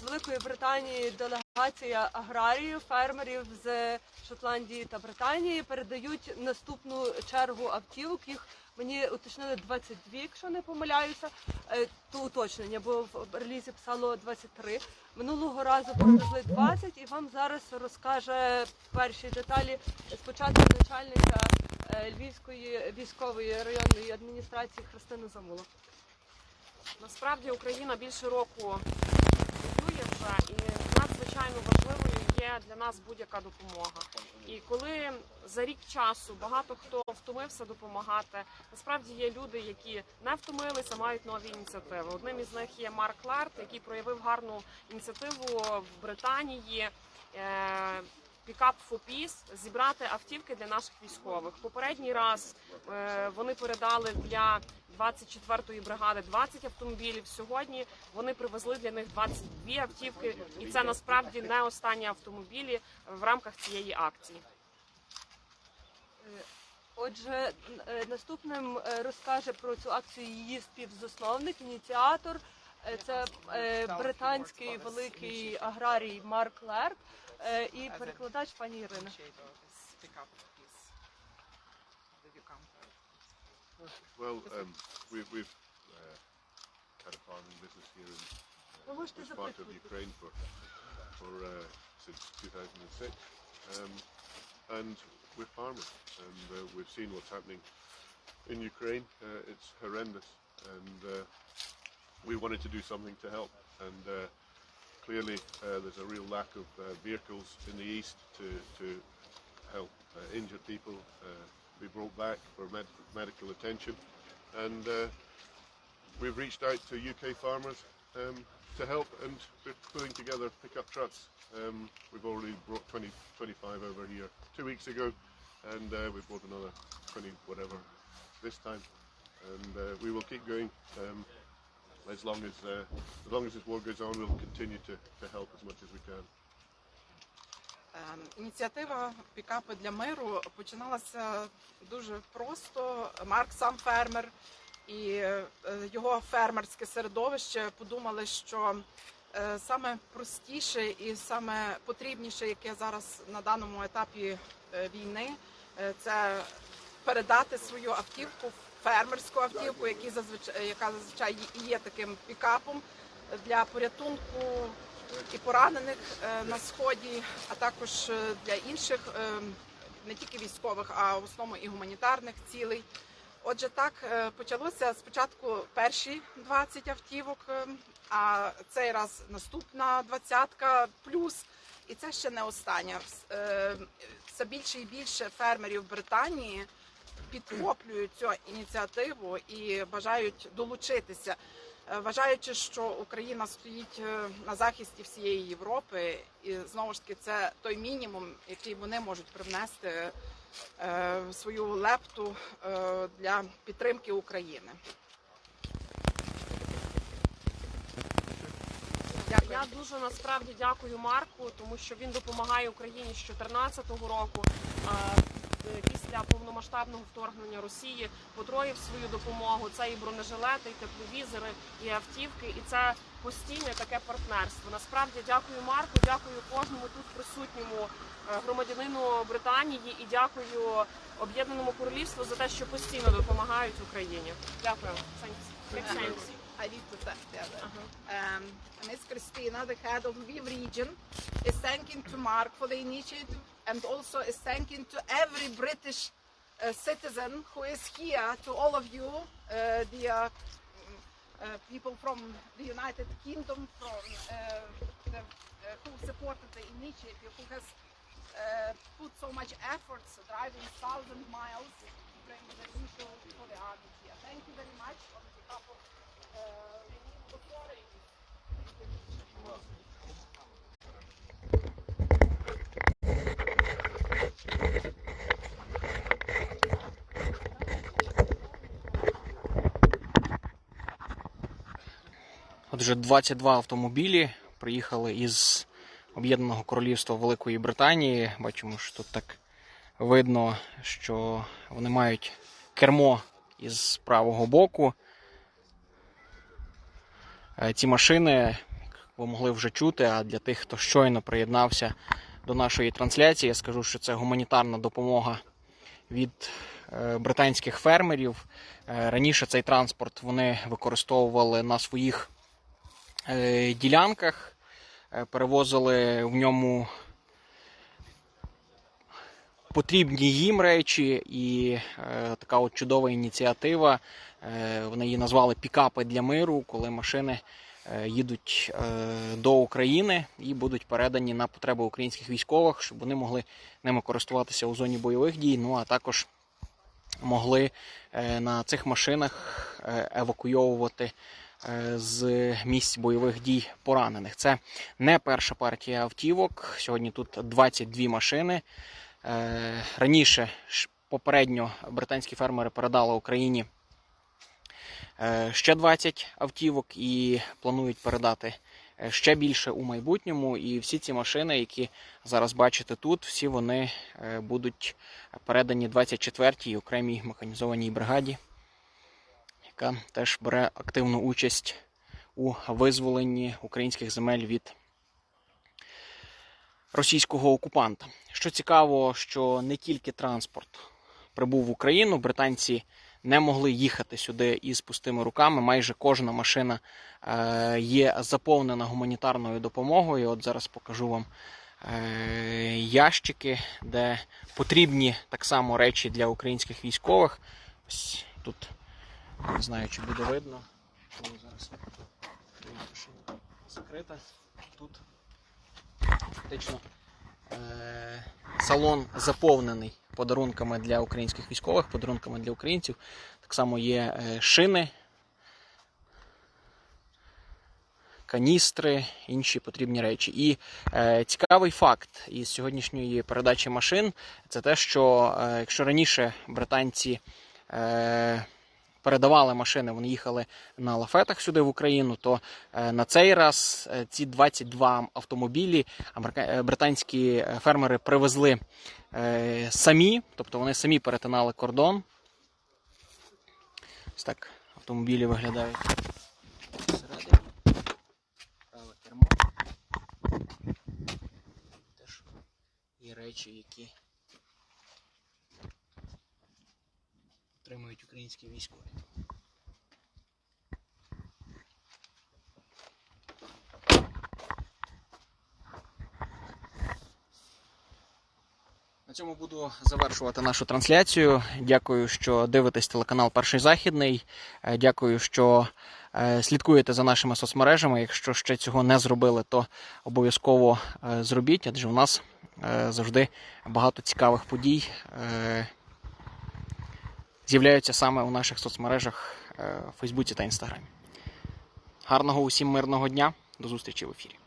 З Великої Британії делегація аграріїв, фермерів з Шотландії та Британії передають наступну чергу автівок. Їх мені уточнили 22, якщо не помиляюся. Е, То уточнення, бо в релізі писало 23. Минулого разу привезли 20 і вам зараз розкаже перші деталі спочатку начальниця е, Львівської військової районної адміністрації Христина Замула. Насправді Україна більше року воює вже, і надзвичайно важливою є для нас будь-яка допомога. І коли за рік часу багато хто втомився допомагати, насправді є люди, які не втомилися, мають нові ініціативи. Одним із них є Марк Ларт, який проявив гарну ініціативу в Британії. Пікап Peace зібрати автівки для наших військових. Попередній раз е, вони передали для 24-ї бригади 20 автомобілів. Сьогодні вони привезли для них 22 автівки, і це насправді не останні автомобілі в рамках цієї акції. Отже, е, наступним е, розкаже про цю акцію її співзасновник, ініціатор. Це британський великий аграрій Марк Лерк е, і перекладач пані Ірина. Well, um, we, we've uh, had a farming business here in Ви uh, можете this part of запитувати. Ukraine for, for uh, since 2006, um, and we're farmers, and uh, we've seen what's happening in Ukraine. Uh, it's horrendous, and uh, we wanted to do something to help. And uh, clearly, uh, there's a real lack of uh, vehicles in the east to to help uh, injured people uh, be brought back for med- medical attention, and uh, we've reached out to UK farmers um, to help, and we're putting together pickup trucks. Um, we've already brought 20, 25 over here two weeks ago, and uh, we brought another 20 whatever this time, and we will keep going. Um, as long as uh, as long as this war goes on, we'll continue to, to help as much as we can. Ем, Ініціатива пікапи для миру починалася дуже просто. Марк сам фермер і е, його фермерське середовище подумали, що е, саме простіше і саме потрібніше, яке зараз на даному етапі е, війни, це передати свою автівку, фермерську автівку, які зазвичай, яка зазвичай є таким пікапом для порятунку і поранених е, на сході, а також е, для інших е, не тільки військових, а в основному і гуманітарних цілей. Отже, так почалося спочатку перші 20 автівок, а цей раз наступна двадцятка плюс. І це ще не остання. Вс- Все більше і більше фермерів Британії підхоплюють цю ініціативу і бажають долучитися, Е, вважаючи, що Україна стоїть е, на захисті всієї Європи, і знову ж таки це той мінімум, який вони можуть привнести е, свою лепту для підтримки України. Я дуже насправді дякую Марку, тому що він допомагає Україні з 2014 року. Після повномасштабного вторгнення Росії потроїв свою допомогу. Це і бронежилети, і тепловізори, і автівки, і це постійне таке партнерство. Насправді дякую Марку, дякую кожному тут присутньому е, громадянину Британії і дякую Об'єднаному Королівству за те, що постійно допомагають Україні. Дякую. Thanks. I need to thank the other. Ага. Um, Ms. Christina, the head of Lviv region, is thanking to Mark for the initiative and also is thanking to every British uh, citizen who is here, to all of you, uh, dear uh, people from the United Kingdom, from uh, the, uh, who supported the initiative, who has uh, put so much efforts driving thousand miles to bring the info Отже, 22 автомобілі приїхали із Об'єднаного Королівства Великої Британії. Бачимо, що тут так видно, що вони мають кермо із правого боку. Е, Ці машини, як ви могли вже чути. А для тих, хто щойно приєднався до нашої трансляції, я скажу, що це гуманітарна допомога від е, британських фермерів. Е, Раніше цей транспорт вони використовували на своїх ділянках, е, перевозили в ньому потрібні їм речі, і е, така от чудова ініціатива. Е, вони її назвали пікапи для миру, коли машини е, їдуть е, до України і будуть передані на потреби українських військових, щоб вони могли ними користуватися у зоні бойових дій. Ну а також могли е, на цих машинах е, евакуйовувати е, з місць бойових дій поранених. Це не перша партія автівок. Сьогодні тут 22 машини. Раніше попередньо британські фермери передали Україні ще 20 автівок і планують передати ще більше у майбутньому. І всі ці машини, які зараз бачите тут, всі вони е, будуть передані 24-й окремій механізованій бригаді, яка теж бере активну участь у визволенні українських земель від російського окупанта. Що цікаво, що не тільки транспорт прибув в Україну, британці не могли їхати сюди із пустими руками. Майже кожна машина е, є заповнена гуманітарною допомогою. От зараз покажу вам е, ящики, де потрібні так само речі для українських військових. Ось тут не знаю, чи буде видно. Зараз закрита. Тут фактично салон заповнений подарунками для українських військових, подарунками для українців. Так само є е, шини, каністри, інші потрібні речі. І е, цікавий факт із сьогоднішньої передачі машин це те, що е, якщо раніше британці. Е, Передавали машини, вони їхали на лафетах сюди в Україну. То е, на цей раз е, ці 22 автомобілі е, британські фермери привезли самі, тобто вони самі перетинали кордон. Ось так автомобілі виглядають. Праве кермо. Теж є речі, які отримують українські військові. На цьому буду завершувати нашу трансляцію. Дякую, що дивитесь телеканал Перший Західний. Е, Дякую, що е, слідкуєте за нашими соцмережами. Якщо ще цього не зробили, то обов'язково е, зробіть, адже у нас завжди багато цікавих подій з'являються саме у наших соцмережах в Фейсбуці та Інстаграмі. Гарного усім мирного дня. До зустрічі в ефірі.